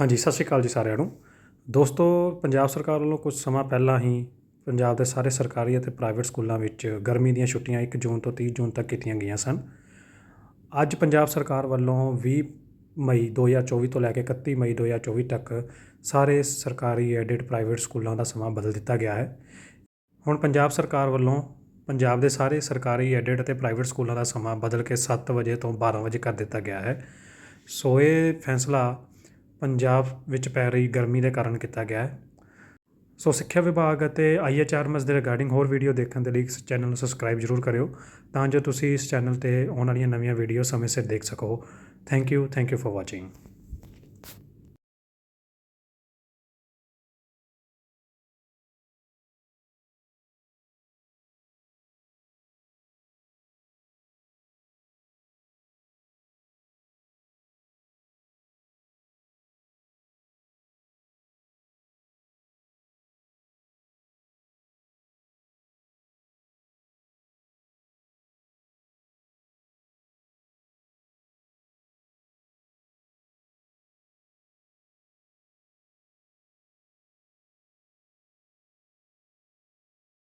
ਹਾਂਜੀ, ਸਤਿ ਸ਼੍ਰੀ ਅਕਾਲ ਜੀ ਸਾਰਿਆਂ ਨੂੰ। ਦੋਸਤੋ, ਪੰਜਾਬ ਸਰਕਾਰ ਵੱਲੋਂ ਕੁਝ ਸਮਾਂ ਪਹਿਲਾਂ ਹੀ ਪੰਜਾਬ ਦੇ ਸਾਰੇ ਸਰਕਾਰੀ ਅਤੇ ਪ੍ਰਾਈਵੇਟ ਸਕੂਲਾਂ ਵਿੱਚ ਗਰਮੀ ਦੀਆਂ ਛੁੱਟੀਆਂ 1 ਜੂਨ ਤੋਂ 30 ਜੂਨ ਤੱਕ ਕੀਤੀਆਂ ਗਈਆਂ ਸਨ। ਅੱਜ ਪੰਜਾਬ ਸਰਕਾਰ ਵੱਲੋਂ 20 ਮਈ 2024 ਤੋਂ ਲੈ ਕੇ 31 ਮਈ 2024 ਤੱਕ ਸਾਰੇ ਸਰਕਾਰੀ ਐਡਿਡ ਪ੍ਰਾਈਵੇਟ ਸਕੂਲਾਂ ਦਾ ਸਮਾਂ ਬਦਲ ਦਿੱਤਾ ਗਿਆ ਹੈ। ਹੁਣ ਪੰਜਾਬ ਸਰਕਾਰ ਵੱਲੋਂ ਪੰਜਾਬ ਦੇ ਸਾਰੇ ਸਰਕਾਰੀ ਐਡਿਡ ਅਤੇ ਪ੍ਰਾਈਵੇਟ ਸਕੂਲਾਂ ਦਾ ਸਮਾਂ ਬਦਲ ਕੇ 7 ਵਜੇ ਤੋਂ 12 ਵਜੇ ਕਰ ਦਿੱਤਾ ਗਿਆ ਹੈ। ਸੋ ਇਹ ਫੈਸਲਾ ਪੰਜਾਬ ਵਿੱਚ ਪੈ ਰਹੀ ਗਰਮੀ ਦੇ ਕਾਰਨ ਕੀਤਾ ਗਿਆ ਹੈ। ਸੋ ਸਿੱਖਿਆ ਵਿਭਾਗ ਅਤੇ ਆਈਐਚਆਰਐਮਐਸ ਦੇ ਰਿਗਾਰਡਿੰਗ ਹੋਰ ਵੀਡੀਓ ਦੇਖਣ ਦੇ ਲਈ ਇਸ ਚੈਨਲ ਨੂੰ ਸਬਸਕ੍ਰਾਈਬ ਜ਼ਰੂਰ ਕਰਿਓ, ਤਾਂ ਜੋ ਤੁਸੀਂ ਇਸ ਚੈਨਲ ਤੇ ਆਉਣ ਵਾਲੀਆਂ ਨਵੀਆਂ ਵੀਡੀਓ ਸਮੇਂ ਸਿਰ ਦੇਖ ਸਕੋ। Thank you thank you for watching.